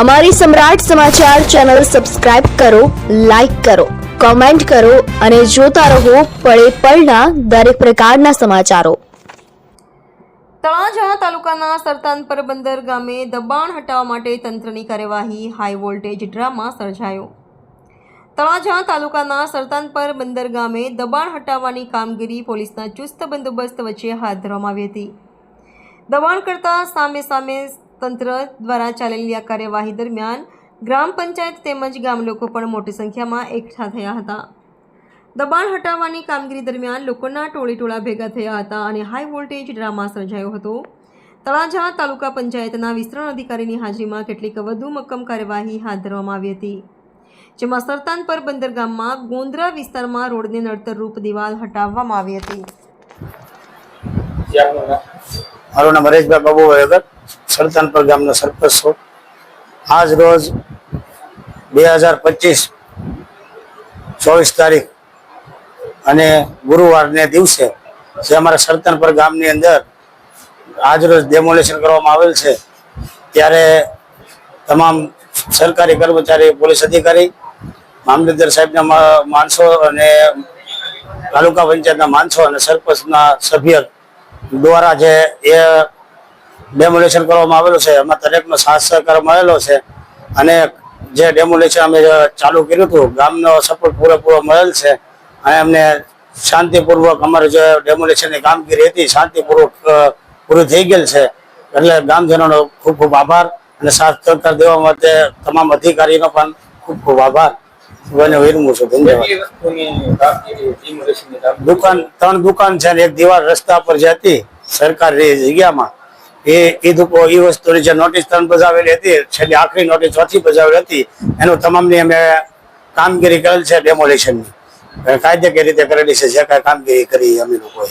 અમારી Samrat Samachar channel subscribe કરો, like કરો, કોમેન્ટ કરો અને જોતા રહો પળે પળના દરેક પ્રકારના સમાચારો. તળાજા તાલુકાના સરતાનપર બંદર ગામે દબાણ હટાવવા માટે તંત્રની કાર્યવાહી હાઈ વોલ્ટેજ ડ્રામા સર્જાયો. તળાજા તાલુકાના સરતાનપર બંદર ગામે દબાણ હટાવવાની કામગીરી પોલીસના ચુસ્ત બંદોબસ્ત વચ્ચે હાથ ધરવામાં આવી હતી. દબાણ કરતા સામે સામે તંત્ર દ્વારા ચાલેલી આ કાર્યવાહી દરમિયાન ગ્રામ પંચાયત તેમજ ગામ લોકો પણ મોટી સંખ્યામાં એકઠા થયા હતા. દબાણ હટાવવાની કામગીરી દરમિયાન લોકોના ટોળી ટોળા ભેગા થયા હતા અને હાઈ વોલ્ટેજ ડ્રામા સર્જાયો હતો. તળાજા તાલુકા પંચાયતના વિસ્તરણ અધિકારીની હાજરીમાં કેટલીક વધુ મક્કમ કાર્યવાહી હાથ ધરવામાં આવી હતી. જેમાં સરતાનપર બંદર ગામમાં ગોંદરા વિસ્તારમાં રોડને નડતર રૂપ દિવાલ હટાવવામાં આવી હતી. મારું નામ હરેશભાઈ બાબુભાઈ અગર ગામનો સરપંચ છું. આજ રોજ બે હજાર પચીસ ચોવીસ તારીખ અને ગુરુવારને દિવસે જે અમારા સરતાનપર ગામની અંદર આજરોજ ડેમોલેશન કરવામાં આવેલ છે, ત્યારે તમામ સરકારી કર્મચારી, પોલીસ અધિકારી, મામલતદાર સાહેબના માણસો અને તાલુકા પંચાયતના માણસો અને સરપંચના સભ્ય દ્વારા જે એ ડેમોલેશન કરવામાં આવેલું છે. એમાં દરેકનો સાથ સહકાર મળેલો છે. અને જે ડેમોલેશન અમે ચાલુ કર્યું હતું ગામનો સપોર્ટ પૂરેપૂરો મળેલ છે. અને અમને શાંતિપૂર્વક અમારું જે ડેમોલેશનની કામગીરી હતી શાંતિપૂર્વક પૂરી થઈ ગયેલ છે. એટલે ગામજનોનો ખૂબ ખૂબ આભાર અને સાથ સહકાર દેવા માટે તમામ અધિકારીનો પણ ખૂબ ખૂબ આભાર. મને વિરમું છું. ધન્યવાદ? દુકાન ત્રણ દુકાન છે ને એક દિવાલ રસ્તા પર જે હતી સરકારી જગ્યામાં. એ એ દુકો એ વસ્તુની જે નોટિસ ત્રણ બજાવેલી હતી, છેલ્લી આખરી નોટિસ ચોથી બજાવેલી હતી, એનું તમામની અમે કામગીરી કરેલ છે ડેમોલેશનની કાયદેકીય રીતે કરેલી છે, જે કાંઈ કામગીરી કરી અમે લોકોએ.